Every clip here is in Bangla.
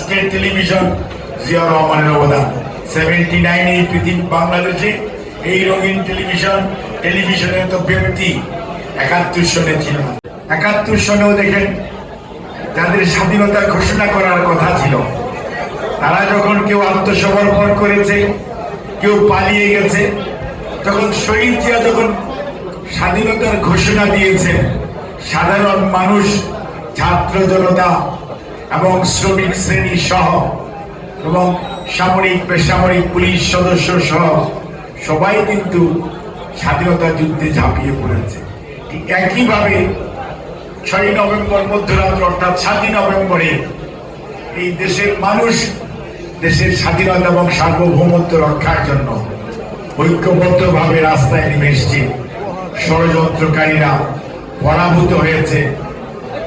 আজকের টেলিভিশন জিয়া রহমানের অবদান। সেভেন্টি নাইনে এই পৃথিবী বাংলাদেশে এই রঙিন টেলিভিশন টেলিভিশনের তো ব্যক্তি, একাত্তর সনে ছিল একাত্তর সনেও দেখেন, যাদের স্বাধীনতা ঘোষণা করার কথা ছিল, তারা যখন কেউ আত্মসমর্পণ করেছে, কেউ পালিয়ে গেছে, তখন শহীদ জিয়া যখন স্বাধীনতার ঘোষণা দিয়েছেন, সাধারণ মানুষ, ছাত্র জনতা এবং শ্রমিক শ্রেণি সহ এবং সামরিক, বেসামরিক পুলিশ সদস্য সহ সবাই কিন্তু স্বাধীনতা যুদ্ধে ঝাঁপিয়ে পড়েছে। ঠিক একইভাবে ছয় নভেম্বর মধ্যরাত্র অর্থাৎ সাতই নভেম্বরে এই দেশের মানুষ দেশের স্বাধীনতা এবং সার্বভৌমত্ব রক্ষার জন্য ঐক্যবদ্ধভাবে রাস্তায় নেমে এসছে। ষড়যন্ত্রকারীরা পরাভূত হয়েছে।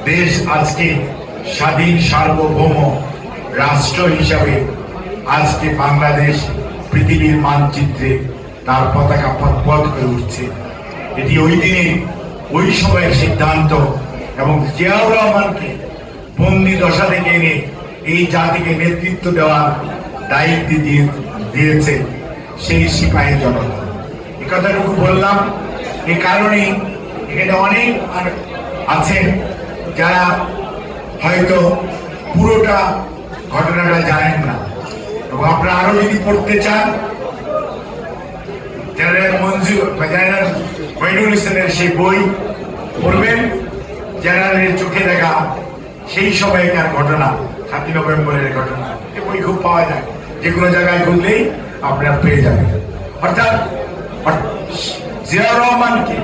দেশ আজকে স্বাধীন সার্বভৌম রাষ্ট্র হিসাবে আজকে বাংলাদেশ পৃথিবীর মানচিত্রে তার পতাকা পথপথ করে উঠছে। এটি ওই দিনে, ওই সময়ের সিদ্ধান্ত এবং জিয়াউর রহমানকে বন্দি দশা থেকে এনে এই জাতিকে নেতৃত্ব দেওয়ার দায়িত্ব দিয়ে, দিয়েছে সেই সিপাহী জনতা। এ কথাটুকু বললাম, এ কারণেই এখানে অনেক আছেন যারা হয়তো পুরোটা ঘটনাটা জানেন না। এবং আপনারা আরও যদি পড়তে চান, জেনারেল সেই বই পড়বেন, জেনারেলের চোখে দেখা সেই সময়কার ঘটনা, সাতই নভেম্বরের ঘটনা। এই বই খুব পাওয়া যায়। যে কোনো জায়গায় খুঁজলেই আপনারা পেয়ে যাবেন। অর্থাৎ অর- জিয়াউর রহমানকে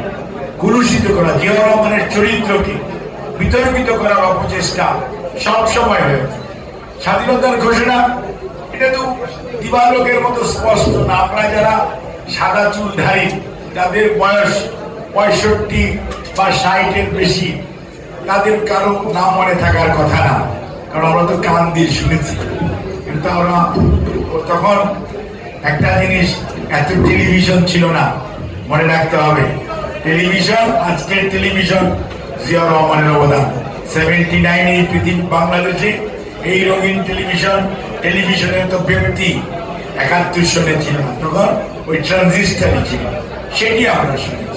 কুলুষিত করা, জিয়াউর রহমানের চরিত্রকে বিতর্কিত করার অপচেষ্টা সব সময় হয়েছে স্বাধীনতার ঘোষণা, এটা তো দিবালোকের মতো স্পষ্ট না। আমরা যারা সাদা চুলধারী যাদের বয়স পঁয়ষট্টি বা ষাটের বেশি, তাদের কারও নাম মনে থাকার কথা না। কারণ আমরা তো কান দিয়ে শুনেছি। কিন্তু আমরা তখন একটা জিনিস, এত টেলিভিশন ছিল না। মনে রাখতে হবে, টেলিভিশন, আজকের টেলিভিশন জিয়া রহমানের অবদান। সেভেন্টি নাইনে এই পৃথিবী বাংলাদেশে এই রঙিন টেলিভিশন টেলিভিশনের তো ব্যক্তি একাত্তর সনে ছিল তখন ওই ট্রানজিস্টারই ছিল সেটি আমরা শুনি।